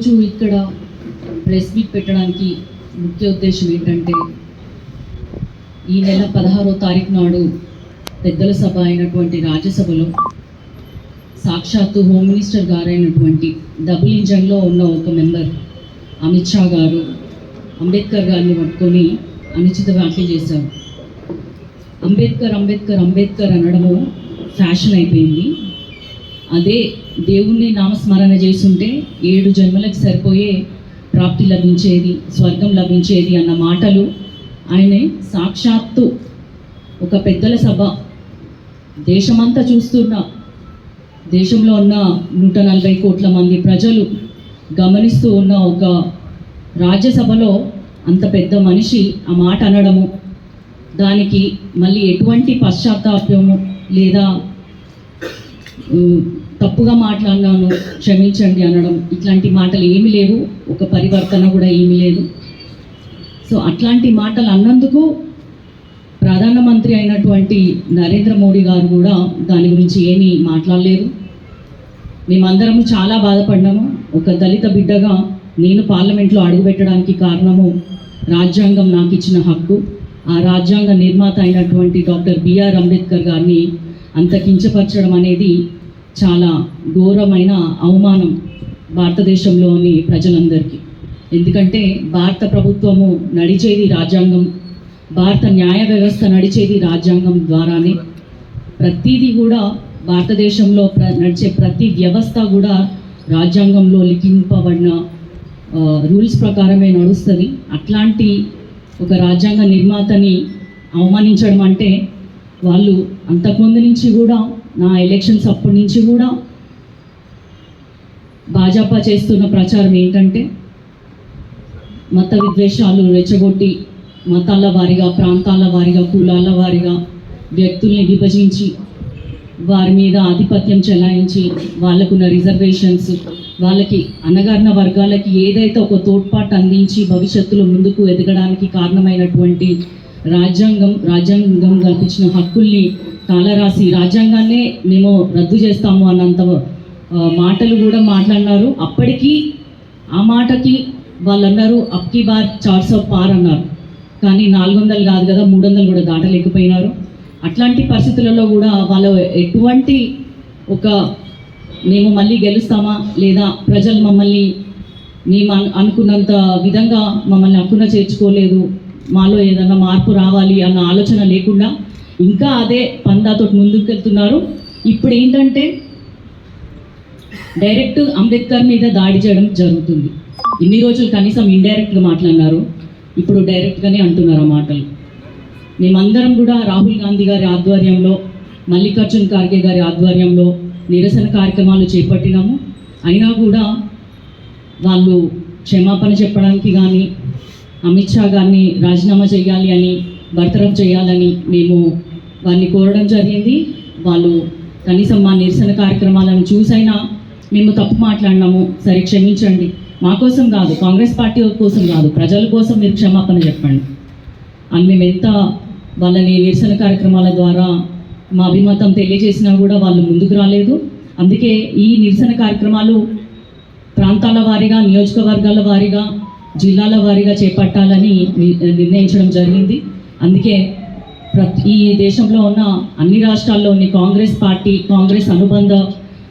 ఈరోజు ఇక్కడ press meet పెట్టడానికి ముఖ్య ఉద్దేశం ఏంటంటే ఈ నెల పదహారో తారీఖు నాడు పెద్దల సభ అయినటువంటి రాజ్యసభలో సాక్షాత్తు హోమ్ మినిస్టర్ గారైనటువంటి డబుల్ ఇంజన్లో ఉన్న ఒక మెంబర్ అమిత్ షా గారు అంబేద్కర్ గారిని పట్టుకొని అనుచిత వ్యాఖ్య చేశారు. అంబేద్కర్ అంబేద్కర్ అంబేద్కర్ అనడము ఫ్యాషన్ అయిపోయింది. అదే దేవుణ్ణి నామస్మరణ చేస్తుంటే ఏడు జన్మలకు సరిపోయే ప్రాప్తి లభించేది స్వర్గం లభించేది అన్న మాటలు ఆయన సాక్షాత్తు ఒక పెద్దల సభ. దేశమంతా చూస్తున్న దేశంలో ఉన్న నూట నలభై కోట్ల మంది ప్రజలు గమనిస్తూ ఉన్న ఒక రాజ్యసభలో అంత పెద్ద మనిషి ఆ మాట అనడము దానికి మళ్ళీ ఎటువంటి పశ్చాత్తాప్యము లేదా తప్పుగా మాట్లాడినాను క్షమించండి అనడం ఇట్లాంటి మాటలు ఏమీ లేవు. ఒక పరివర్తన కూడా ఏమీ లేదు. సో అట్లాంటి మాటలు అన్నందుకు ప్రధానమంత్రి అయినటువంటి నరేంద్ర మోడీ గారు కూడా దాని గురించి ఏమీ మాట్లాడలేదు. మేమందరం చాలా బాధపడ్డాము. ఒక దళిత బిడ్డగా నేను పార్లమెంట్లో అడుగుపెట్టడానికి కారణము రాజ్యాంగం నాకు ఇచ్చిన హక్కు. ఆ రాజ్యాంగ నిర్మాత అయినటువంటి డాక్టర్ బిఆర్ అంబేద్కర్ గారిని అంత కించపరచడం అనేది చాలా ఘోరమైన అవమానం భారతదేశంలోని ప్రజలందరికీ. ఎందుకంటే భారత ప్రభుత్వము నడిచేది రాజ్యాంగం భారత న్యాయ వ్యవస్థ నడిచేది రాజ్యాంగం ద్వారానే. ప్రతిదీ కూడా భారతదేశంలో ప్ర నడిచే ప్రతి వ్యవస్థ కూడా రాజ్యాంగంలో లిఖింపబడిన రూల్స్ ప్రకారమే నడుస్తుంది. అట్లాంటి ఒక రాజ్యాంగ నిర్మాతని అవమానించడం అంటే వాళ్ళు అంతకుముందు నుంచి కూడా నా ఎలక్షన్స్ అప్పటి నుంచి కూడా భాజపా చేస్తున్న ప్రచారం ఏంటంటే మత విద్వేషాలు రెచ్చగొట్టి మతాల వారిగా ప్రాంతాల వారిగా కులాల వారిగా వ్యక్తుల్ని విభజించి వారి మీద ఆధిపత్యం చెలాయించి వాళ్ళకున్న రిజర్వేషన్స్ వాళ్ళకి అనగారిన వర్గాలకి ఏదైతే ఒక తోడ్పాటు అందించి భవిష్యత్తులో ముందుకు ఎదగడానికి కారణమైనటువంటి రాజ్యాంగం రాజ్యాంగం కల్పించిన హక్కుల్ని కాలరాసి రాజ్యాంగాన్నే మేము రద్దు చేస్తాము అన్నంత మాటలు కూడా మాట్లాడినారు. అప్పటికీ ఆ మాటకి వాళ్ళు అన్నారు అప్కి బార్ చార్ సో పార్ అన్నారు. కానీ నాలుగు వందలు కాదు కదా మూడు వందలు కూడా దాటలేకపోయినారు. అట్లాంటి పరిస్థితులలో కూడా వాళ్ళు ఎటువంటి ఒక మేము మళ్ళీ గెలుస్తామా? లేదా ప్రజలు మమ్మల్ని మేము అనుకున్నంత విధంగా మమ్మల్ని హక్కున చేర్చుకోలేదు. మాలో ఏదైనా మార్పు రావాలి అన్న ఆలోచన లేకుండా ఇంకా అదే పందాతో ముందుకెళ్తున్నారు. ఇప్పుడు ఏంటంటే డైరెక్ట్ అంబేద్కర్ మీద దాడి చేయడం జరుగుతుంది. ఇన్ని రోజులు కనీసం ఇండైరెక్ట్గా మాట్లాడినారు. ఇప్పుడు డైరెక్ట్గానే అంటున్నారు ఆ మాటలు. మేమందరం కూడా రాహుల్ గాంధీ గారి ఆధ్వర్యంలో మల్లికార్జున్ ఖార్గే గారి ఆధ్వర్యంలో నిరసన కార్యక్రమాలు చేపట్టినాము. అయినా కూడా వాళ్ళు క్షమాపణ చెప్పడానికి కానీ అమిత్ షా గారిని రాజీనామా చేయాలి అని బర్తరఫ్ చేయాలని మేము వారిని కోరడం జరిగింది. వాళ్ళు కనీసం మా నిరసన కార్యక్రమాలను చూసైనా మేము తప్పు మాట్లాడినాము. సరే క్షమించండి. మా కోసం కాదు కాంగ్రెస్ పార్టీ కోసం కాదు ప్రజల కోసం మీరు క్షమాపణ చెప్పండి. అని మేము ఎంత వాళ్ళని నిరసన కార్యక్రమాల ద్వారా మా అభిమతం తెలియజేసినా కూడా వాళ్ళు ముందుకు రాలేదు. అందుకే ఈ నిరసన కార్యక్రమాలు ప్రాంతాల వారీగా నియోజకవర్గాల వారీగా జిల్లాల వారీగా చేపట్టాలని నిర్ణయించడం జరిగింది. అందుకే ప్రతి ఈ దేశంలో ఉన్న అన్ని రాష్ట్రాల్లోని కాంగ్రెస్ పార్టీ కాంగ్రెస్ అనుబంధ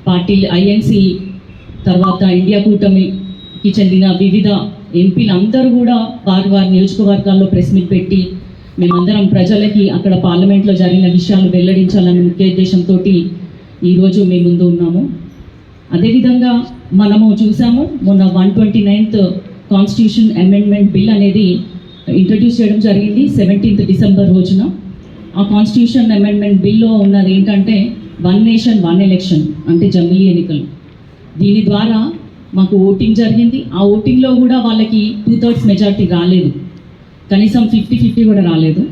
పార్టీ ఐఎన్సి తర్వాత ఇండియా కూటమికి చెందిన వివిధ ఎంపీలు అందరూ కూడా వారి వారి నియోజకవర్గాల్లో ప్రెస్ మీట్ పెట్టి మేమందరం ప్రజలకి అక్కడ పార్లమెంట్లో జరిగిన విషయాలు వెల్లడించాలనే ముఖ్య ఉద్దేశంతో ఈరోజు మేము ముందు ఉన్నాము అదేవిధంగా మనము చూసాము మొన్న one twenty ninth constitution amendment bill అనేది ఇంట్రడ్యూస్ చేయడం జరిగింది సెవెంటీన్త్ డిసెంబర్ రోజున. ఆ కాన్స్టిట్యూషన్ అమెండ్మెంట్ బిల్లో ఉన్నది ఏంటంటే వన్ నేషన్ వన్ ఎలక్షన్ అంటే జమిలీ ఎన్నికలు. దీని ద్వారా మాకు ఓటింగ్ జరిగింది. ఆ ఓటింగ్లో కూడా వాళ్ళకి టూ థర్డ్స్ మెజారిటీ రాలేదు. కనీసం ఫిఫ్టీ ఫిఫ్టీ కూడా రాలేదు.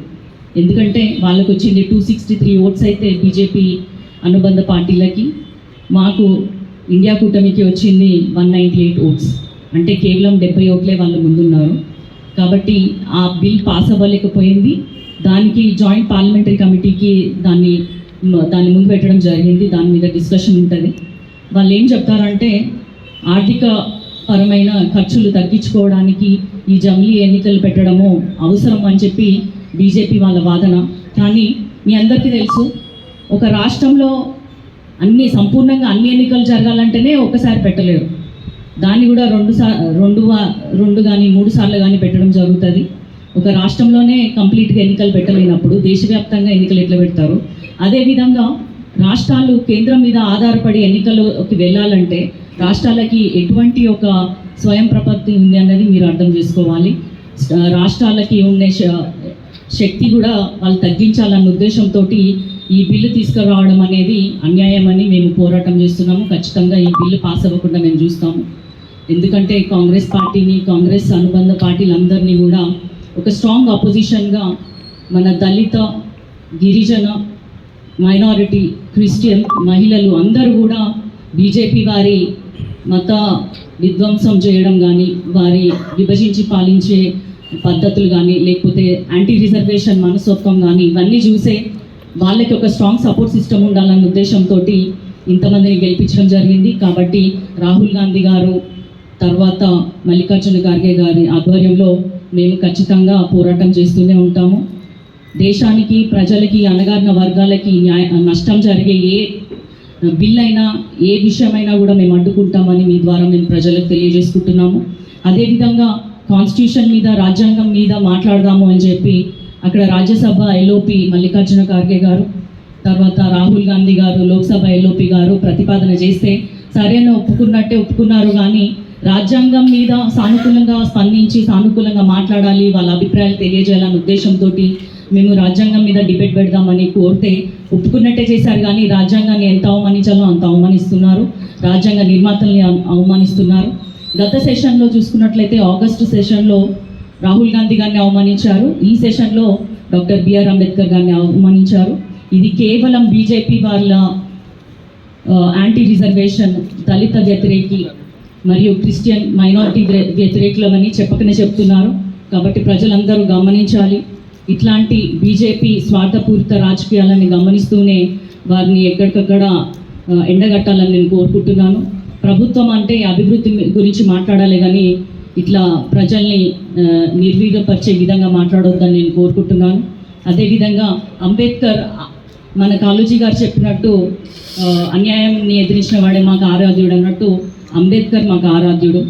ఎందుకంటే వాళ్ళకు వచ్చింది టూ సిక్స్టీ త్రీ ఓట్స్ అయితే బీజేపీ అనుబంధ పార్టీలకి. మాకు ఇండియా కూటమికి వచ్చింది వన్ నైంటీ ఎయిట్ ఓట్స్. అంటే కేవలం డెబ్బై ఓట్లే వాళ్ళు ముందున్నారు. కాబట్టి ఆ బిల్ పాస్ అవ్వలేకపోయింది. దానికి జాయింట్ పార్లమెంటరీ కమిటీకి దాన్ని దాన్ని ముందు పెట్టడం జరిగింది. దాని మీద డిస్కషన్ ఉంటుంది. వాళ్ళు ఏం చెప్తారంటే ఆర్థిక పరమైన ఖర్చులు తగ్గించుకోవడానికి ఈ జమిలీ ఎన్నికలు పెట్టడము అవసరం అని చెప్పి బీజేపీ వాళ్ళ వాదన. కానీ మీ అందరికీ తెలుసు ఒక రాష్ట్రంలో అన్ని సంపూర్ణంగా అన్ని ఎన్నికలు జరగాలంటేనే ఒకసారి పెట్టలేరు. దాన్ని కూడా రెండు సా రెండు రెండు కానీ మూడు సార్లు కానీ పెట్టడం జరుగుతుంది. ఒక రాష్ట్రంలోనే కంప్లీట్గా ఎన్నికలు పెట్టలేనప్పుడు దేశవ్యాప్తంగా ఎన్నికలు ఎట్లా పెడతారు? అదేవిధంగా రాష్ట్రాలు కేంద్రం మీద ఆధారపడి ఎన్నికలకి వెళ్ళాలంటే రాష్ట్రాలకి ఎటువంటి ఒక స్వయం ప్రపత్తి ఉంది అన్నది మీరు అర్థం చేసుకోవాలి. రాష్ట్రాలకి ఉండే శక్తి కూడా వాళ్ళు తగ్గించాలన్న ఉద్దేశంతో ఈ బిల్లు తీసుకురావడం అనేది అన్యాయం అని మేము పోరాటం చేస్తున్నాము. ఖచ్చితంగా ఈ బిల్లు పాస్ అవ్వకుండా మేము చూస్తాము. ఎందుకంటే కాంగ్రెస్ పార్టీని కాంగ్రెస్ అనుబంధ పార్టీలందరినీ కూడా ఒక స్ట్రాంగ్ అపోజిషన్గా మన దళిత గిరిజన మైనారిటీ క్రిస్టియన్ మహిళలు అందరూ కూడా బీజేపీ వారి మత విధ్వంసం చేయడం కానీ వారి విభజించి పాలించే పద్ధతులు కానీ లేకపోతే యాంటీ రిజర్వేషన్ మనస్తత్వం కానీ ఇవన్నీ చూసే వాళ్ళకి ఒక స్ట్రాంగ్ సపోర్ట్ సిస్టమ్ ఉండాలన్న ఉద్దేశంతో ఇంతమందిని గెలిపించడం జరిగింది. కాబట్టి రాహుల్ గాంధీ గారు తర్వాత మల్లికార్జున ఖార్గే గారి ఆధ్వర్యంలో మేము ఖచ్చితంగా పోరాటం చేస్తూనే ఉంటాము. దేశానికి ప్రజలకి అణగారిన వర్గాలకి న్యాయ నష్టం జరిగే ఏ బిల్ అయినా ఏ విషయమైనా కూడా మేము అడ్డుకుంటామని మీ ద్వారా మేము ప్రజలకు తెలియజేసుకుంటున్నాము. అదేవిధంగా కాన్స్టిట్యూషన్ మీద రాజ్యాంగం మీద మాట్లాడదాము అని చెప్పి అక్కడ రాజ్యసభ ఎల్ఓపి మల్లికార్జున ఖార్గే గారు తర్వాత రాహుల్ గాంధీ గారు లోక్సభ ఎల్ఓపి గారు ప్రతిపాదన చేస్తే సరైన ఒప్పుకున్నట్టే ఒప్పుకున్నారు కానీ రాజ్యాంగం మీద సానుకూలంగా స్పందించి సానుకూలంగా మాట్లాడాలి వాళ్ళ అభిప్రాయాలు తెలియజేయాలనే ఉద్దేశంతో మేము రాజ్యాంగం మీద డిబేట్ పెడదామని కోరితే ఒప్పుకున్నట్టే చేశారు కానీ రాజ్యాంగాన్ని ఎంత అవమానించాలో అంత అవమానిస్తున్నారు. రాజ్యాంగ నిర్మాతల్ని అవమానిస్తున్నారు. గత సెషన్లో చూసుకున్నట్లయితే ఆగస్టు సెషన్లో రాహుల్ గాంధీ గారిని అవమానించారు. ఈ సెషన్లో డాక్టర్ బిఆర్ అంబేద్కర్ గారిని అవమానించారు. ఇది కేవలం బీజేపీ వాళ్ళ యాంటీ రిజర్వేషన్ దళిత వ్యతిరేకి మరియు క్రిస్టియన్ మైనారిటీ వ్యతిరేకులమని చెప్పకనే చెప్తున్నారు. కాబట్టి ప్రజలందరూ గమనించాలి. ఇట్లాంటి బీజేపీ స్వార్థపూరిత రాజకీయాలని గమనిస్తూనే వారిని ఎక్కడికక్కడ ఎండగట్టాలని నేను కోరుకుంటున్నాను. ప్రభుత్వం అంటే అభివృద్ధి గురించి మాట్లాడాలి కానీ ఇట్లా ప్రజల్ని ఆ, నిర్వీర్యపరిచే విధంగా మాట్లాడొద్దని నేను కోరుకుంటున్నాను. అదేవిధంగా అంబేద్కర్ మన కాళోజీ గారు చెప్పినట్టు అన్యాయాన్ని ఎదిరించిన వాడే మాకు ఆరాధ్యుడు అన్నట్టు అంబేద్కర్ మాకు ఆరాధ్యుడు.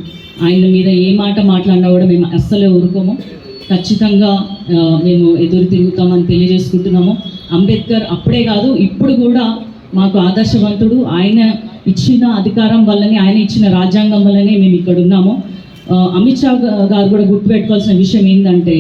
ఆయన మీద ఏ మాట మాట్లాడినా కూడా మేము అస్సలే ఊరుకోము. ఖచ్చితంగా మేము ఎదురు తిరుగుతామని తెలియజేసుకుంటున్నాము. అంబేద్కర్ అప్పుడే కాదు ఇప్పుడు కూడా మాకు ఆదర్శవంతుడు. ఆయన ఇచ్చిన అధికారం వల్లనే ఆయన ఇచ్చిన రాజ్యాంగం వల్లనే మేము ఇక్కడ ఉన్నాము. అమిత్ షా గారు కూడా గుర్తుపెట్టుకోవాల్సిన విషయం ఏంటంటే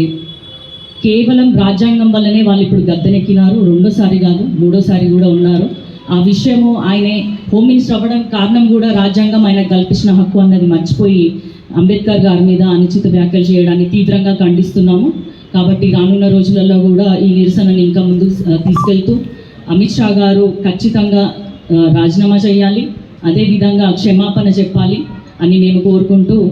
కేవలం రాజ్యాంగం వల్లనే వాళ్ళు ఇప్పుడు గద్దెనెక్కినారు. రెండోసారి కాదు మూడోసారి కూడా ఉన్నారు. ఆ విషయము ఆయనే హోమ్ మినిస్టర్ అవ్వడం కారణం కూడా రాజ్యాంగం ఆయనకు కల్పించిన హక్కు అన్నది మర్చిపోయి అంబేద్కర్ గారి మీద అనుచిత వ్యాఖ్యలు చేయడాన్ని తీవ్రంగా ఖండిస్తున్నాము. కాబట్టి రానున్న రోజులలో కూడా ఈ నిరసనని ఇంకా ముందుకు తీసుకెళ్తూ అమిత్ షా గారు ఖచ్చితంగా రాజీనామా చేయాలి. అదేవిధంగా క్షమాపణ చెప్పాలి అని మేము కోరుకుంటూ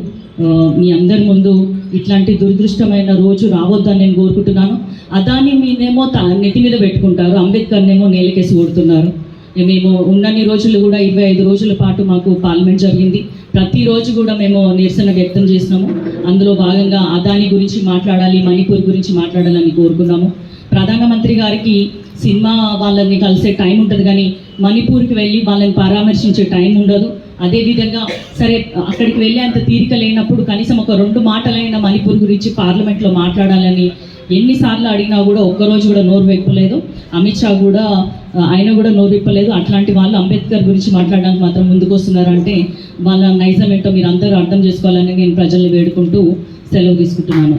మీ అందరి ముందు ఇట్లాంటి దురదృష్టమైన రోజు రావద్దని నేను కోరుకుంటున్నాను. అదాని మీదేమో త- నెత్తి మీద పెట్టుకుంటారు. అంబేద్కర్నేమో నేలకేసి కొడుతున్నారు. మేము ఉన్నన్ని రోజులు కూడా ఇరవై ఐదు రోజుల పాటు మాకు పార్లమెంట్ జరిగింది. ప్రతిరోజు కూడా మేము నిరసన వ్యక్తం చేసినాము అందులో భాగంగా అదాని గురించి మాట్లాడాలి మణిపూర్ గురించి మాట్లాడాలని కోరుకున్నాము. ప్రధానమంత్రి గారికి సినిమా వాళ్ళని కలిసే టైం ఉంటుంది కానీ మణిపూర్కి వెళ్ళి వాళ్ళని పరామర్శించే టైం ఉండదు. అదేవిధంగా సరే అక్కడికి వెళ్ళే అంత తీరిక లేనప్పుడు కనీసం ఒక రెండు మాటలైన మణిపూర్ గురించి పార్లమెంట్లో మాట్లాడాలని ఎన్నిసార్లు అడిగినా కూడా ఒక్కరోజు కూడా నోరు వెప్పలేదు. అమిత్ షా కూడా ఆయన కూడా నోరు విప్పలేదు. అట్లాంటి వాళ్ళు అంబేద్కర్ గురించి మాట్లాడడానికి మాత్రం ముందుకు వస్తున్నారంటే వాళ్ళ నైజం ఏంటో మీరు అందరూ అర్థం చేసుకోవాలని నేను ప్రజల్ని వేడుకుంటూ సెలవు తీసుకుంటున్నాను.